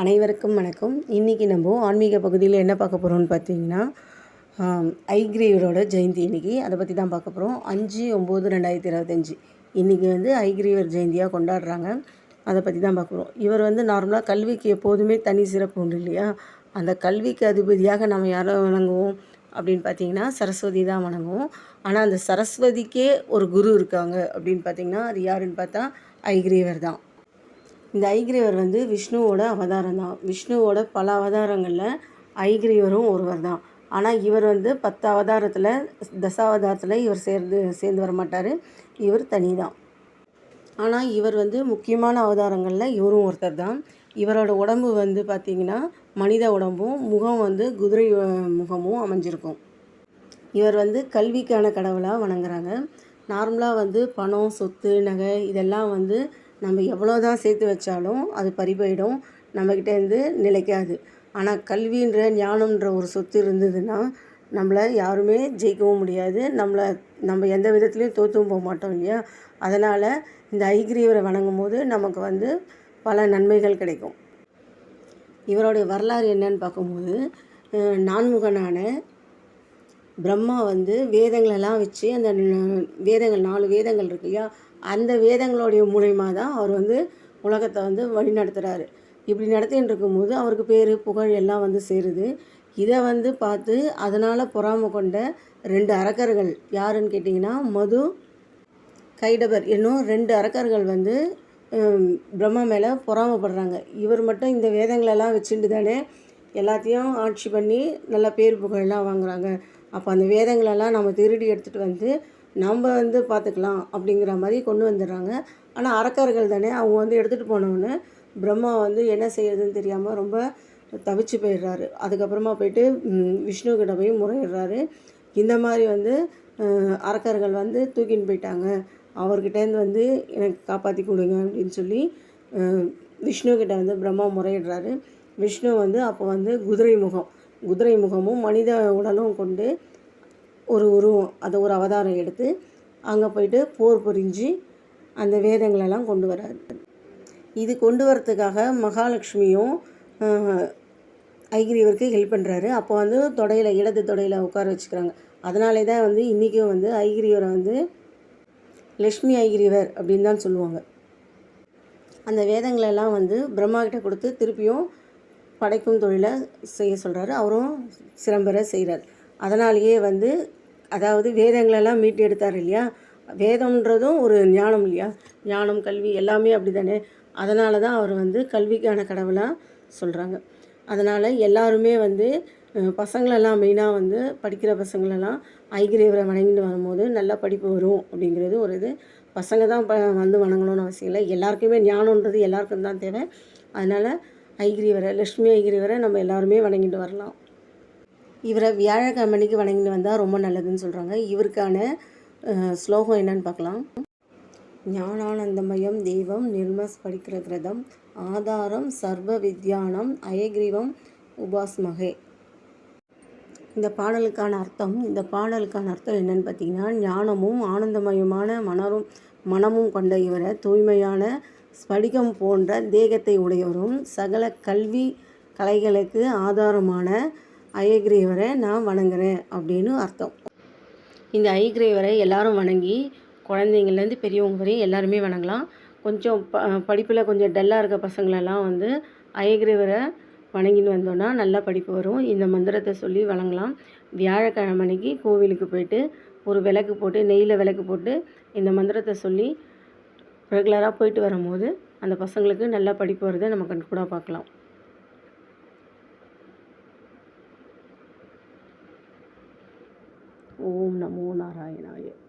அனைவருக்கும் வணக்கம். இன்றைக்கி நம்ம ஆன்மீக பகுதியில் என்ன பார்க்க போகிறோம்னு பார்த்தீங்கன்னா ஐக்ரேவரோட ஜெயந்தி இன்றைக்கி அதை பற்றி தான் பார்க்க போகிறோம் அஞ்சு ஒம்பது ரெண்டாயிரத்தி இருபத்தஞ்சி. இன்றைக்கி வந்து ஐக்ரேவர் ஜெயந்தியாக கொண்டாடுறாங்க. அதை பற்றி தான் பார்க்குறோம் இவர் வந்து நார்மலாக கல்விக்கு எப்போதுமே தனி சிறப்பு உண்டு இல்லையா? அந்த கல்விக்கு அதிபதியாக நம்ம யாரை வணங்குவோம் அப்படின்னு பார்த்தீங்கன்னா சரஸ்வதி தான் வணங்குவோம். ஆனால் அந்த சரஸ்வதிக்கே ஒரு குரு இருக்காங்க அப்படின்னு பார்த்தீங்கன்னா அது யாருன்னு பார்த்தா ஐக்ரேவர் தான். இந்த ஐகிரீவர் வந்து விஷ்ணுவோட அவதாரம் தான். விஷ்ணுவோட பல அவதாரங்களில் ஐகிரியவரும் ஒருவர் தான். ஆனால் இவர் வந்து பத்து அவதாரத்தில் தசாவதாரத்தில் இவர் சேர்ந்து சேர்ந்து வர மாட்டார் இவர் தனி தான். ஆனால் இவர் வந்து முக்கியமான அவதாரங்களில் இவரும் ஒருத்தர் தான். இவரோட உடம்பு வந்து பார்த்திங்கன்னா மனித உடம்பும் முகம் வந்து குதிரை முகமும் அமைஞ்சிருக்கும். இவர் வந்து கல்விக்கான கடவுளாக வணங்குறாங்க. நார்மலாக வந்து பணம் சொத்து நகை இதெல்லாம் வந்து நம்ம எவ்வளோ தான் சேர்த்து வச்சாலும் அது பறிபோயிடும். நம்மக்கிட்டேருந்து நிலைக்காது. ஆனால் கல்வின்ற ஞானம்ன்ற ஒரு சொத்து இருந்ததுன்னா நம்மளை யாருமே ஜெயிக்கவும் முடியாது. நம்மளை நம்ம எந்த விதத்துலேயும் தோற்றும் போக மாட்டோம் இல்லையா? அதனால் இந்த ஐகிரீவரை வணங்கும் போது நமக்கு வந்து பல நன்மைகள் கிடைக்கும். இவருடைய வரலாறு என்னன்னு பார்க்கும்போது நான்முகனான பிரம்மா வந்து வேதங்களெல்லாம் வச்சு அந்த வேதங்கள் நாலு வேதங்கள் இருக்கு இல்லையா? அந்த வேதங்களுடைய மூலயமா தான் அவர் வந்து உலகத்தை வந்து வழி நடத்துகிறாரு இப்படி நடத்தின்னு இருக்கும்போது அவருக்கு பேர் புகழ் எல்லாம் வந்து சேருது. இதை வந்து பார்த்து அதனால் பொறாமை கொண்ட ரெண்டு அரக்கர்கள் யாருன்னு கேட்டிங்கன்னா மது கைடபர் என்னும் ரெண்டு அரக்கர்கள் வந்து பிரம்மா மேலே பொறாமைப்படுறாங்க. இவர் மட்டும் இந்த வேதங்களெல்லாம் வச்சுட்டு தானே எல்லாத்தையும் ஆட்சி பண்ணி நல்லா பேர் புகழெல்லாம் வாங்குறாங்க. அப்போ அந்த வேதங்களெல்லாம் நம்ம திருடி எடுத்துகிட்டு வந்து நம்ம வந்து பார்த்துக்கலாம் அப்படிங்கிற மாதிரி கொண்டு வந்துடுறாங்க. ஆனால் அரக்கர்கள் தானே அவங்க வந்து எடுத்துகிட்டு போனோன்னு பிரம்மா வந்து என்ன செய்யறதுன்னு தெரியாமல் ரொம்ப தவிச்சு போயிடுறாரு. அதுக்கப்புறமா போயிட்டு விஷ்ணுக்கிட்ட விஷ்ணு கிட்ட போய் முறையிடுறாரு. இந்த மாதிரி வந்து அரக்கர்கள் வந்து தூக்கின்னு போயிட்டாங்க. அவர்கிட்டேருந்து வந்து எனக்கு காப்பாற்றி கொடுங்க அப்படின்னு சொல்லி விஷ்ணுக்கிட்ட விஷ்ணு கிட்ட வந்து பிரம்மா முறையிடுறாரு. விஷ்ணு வந்து அப்போ வந்து குதிரை முகம் குதிரை முகமும் மனித உடலும் கொண்டு ஒரு உருவம் அதை ஒரு அவதாரம் எடுத்து அங்கே போயிட்டு போர் புரிஞ்சு அந்த வேதங்களெல்லாம் கொண்டு வராரு. இது கொண்டு வரத்துக்காக மகாலட்சுமியும் ஐகிரிவருக்கு ஹெல்ப் பண்ணுறாரு அப்போ வந்து தொடையில் இடது தொடையில் உட்கார வச்சுக்கிறாங்க. அதனாலே தான் வந்து இன்றைக்கும் வந்து ஐகிரீவரை வந்து லக்ஷ்மி ஐகிரிவர் அப்படின்னு தான் சொல்லுவாங்க. அந்த வேதங்களெல்லாம் வந்து பிரம்மா கிட்ட கொடுத்து திருப்பியும் படைக்கும் தொழிலை செய்ய சொல்கிறாரு அவரும் சிறம்பெற செய்கிறார் அதனாலேயே வந்து அதாவது வேதங்களெல்லாம் மீட்டு எடுத்தார் இல்லையா? வேதம்ன்றதும் ஒரு ஞானம் இல்லையா? ஞானம் கல்வி எல்லாமே அப்படி தானே அதனால தான் அவர் வந்து கல்விக்கான கடவுளாக சொல்கிறாங்க அதனால் எல்லாருமே வந்து பசங்களெல்லாம் மெயினாக வந்து படிக்கிற பசங்களெல்லாம் ஐகிரேவரை வணங்கிட்டு வரும்போது நல்ல படிப்பு வரும் அப்படிங்கிறது ஒரு இது. பசங்க தான் ப வந்து வணங்கணும்னு அவசியம் இல்லை. எல்லாருக்குமே ஞானம்ன்றது எல்லாருக்கும் தான் தேவை. அதனால் ஐகிரீவரை லக்ஷ்மி ஐகிரீவரை நம்ம எல்லாருமே வணங்கிட்டு வரலாம். இவரை வியாழக்கிழமைக்கு வணங்கிட்டு வந்தால் ரொம்ப நல்லதுன்னு சொல்கிறாங்க இவருக்கான ஸ்லோகம் என்னன்னு பார்க்கலாம். ஞானானந்தமயம் தெய்வம் நிர்மஸ் படிக்கிற கிரதம் ஆதாரம் சர்வ வித்யானம் அயக்ரீவம் உபாஸ்மகே. இந்த பாடலுக்கான அர்த்தம் இந்த பாடலுக்கான அர்த்தம் என்னன்னு பார்த்தீங்கன்னா ஞானமும் ஆனந்தமயமான மனரும் மனமும் கொண்ட இவரை தூய்மையான ஸ்படிகம் போன்ற தேகத்தை உடையவரும் சகல கல்வி கலைகளுக்கு ஆதாரமான ஐயகிரீவரை நான் வணங்குறேன் அப்படின்னு அர்த்தம். இந்த ஐயகிரீவரை எல்லாரும் வணங்கி குழந்தைங்கள்லேருந்து பெரியவங்க வரையும் எல்லாருமே வணங்கலாம். கொஞ்சம் ப படிப்பில் கொஞ்சம் டல்லாக இருக்க பசங்களெல்லாம் வந்து ஐயகிரீவரை வணங்கின்னு வந்தோன்னா நல்லா படிப்பு வரும். இந்த மந்திரத்தை சொல்லி வணங்கலாம். வியாழக்கிழமை அன்னைக்கு கோவிலுக்கு போயிட்டு ஒரு விளக்கு போட்டு நெய்யில் விளக்கு போட்டு இந்த மந்திரத்தை சொல்லி ரெகுலராக போயிட்டு வரும்போது அந்த பசங்களுக்கு நல்லா படிப்பு வருதை நம்ம கண் கூட பார்க்கலாம். ओम नमो नारायणाय।